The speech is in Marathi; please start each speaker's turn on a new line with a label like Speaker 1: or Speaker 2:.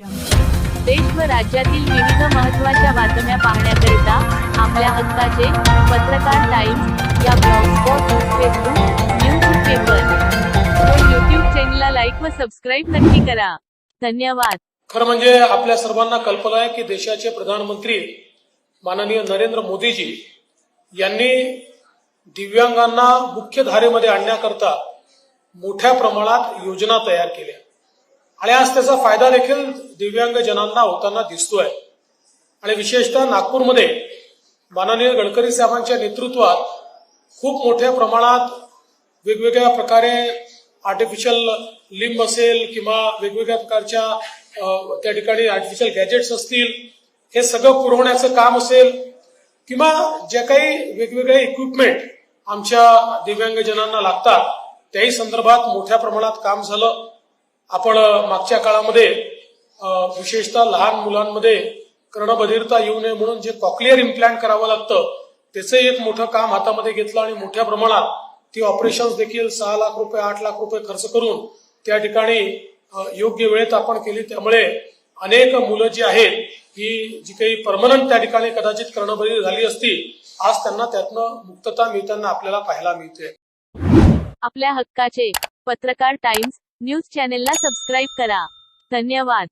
Speaker 1: देश व राज्यातील विविध महत्त्वाच्या बातम्या पाहण्याकरिता आपल्या हक्काचे पत्रकार टाइम्स या ब्लॉगस्पॉट फेसबुक न्यूज पेपर. व यूट्यूब चॅनलला लाईक व सबस्क्राईब नक्की करा. धन्यवाद.
Speaker 2: खरं म्हणजे आपल्या सर्वांना कल्पना आहे की देशाचे प्रधानमंत्री माननीय नरेंद्र मोदीजी यांनी दिव्यांगांना मुख्य धारेमध्ये आणण्याकरता मोठ्या प्रमाणात योजना तयार केल्या. आणि आज त्याचा फायदा देखील दिव्यांग जनांना होताना दिसतोय. आणि विशेषतः नागपूरमध्ये माननीय गडकरी साहेबांच्या नेतृत्वात खूप मोठ्या प्रमाणात वेगवेगळ्या प्रकारे आर्टिफिशियल लिंब असेल किंवा वेगवेगळ्या प्रकारच्या त्या ठिकाणी आर्टिफिशियल गॅजेट्स असतील हे सगळं पुरवण्याचं काम असेल किंवा ज्या काही वेगवेगळे इक्विपमेंट आमच्या दिव्यांगजनांना लागतात त्याही संदर्भात मोठ्या प्रमाणात काम झालं. आपण मागच्या काळामध्ये विशेषतः लहान मुलांमध्ये कर्णबधिरता येऊ नये म्हणून जे कॉक्लिअर इम्प्लांट करावं लागतं त्याचं एक मोठं काम हातामध्ये घेतलं आणि मोठ्या प्रमाणात ती ऑपरेशन्स देखील सहा लाख रुपये आठ लाख रुपये खर्च करून त्या ठिकाणी योग्य वेळेत आपण केली. त्यामुळे अनेक मुलं जी आहेत ही जी काही परमनंट त्या ठिकाणी कदाचित कर्णबधीर झाली असती आज त्यांना त्यातनं मुक्तता मिळताना आपल्याला पाहायला मिळते.
Speaker 1: आपल्या हक्काचे पत्रकार टाइम्स न्यूज चॅनेलला सबस्क्राईब करा. धन्यवाद.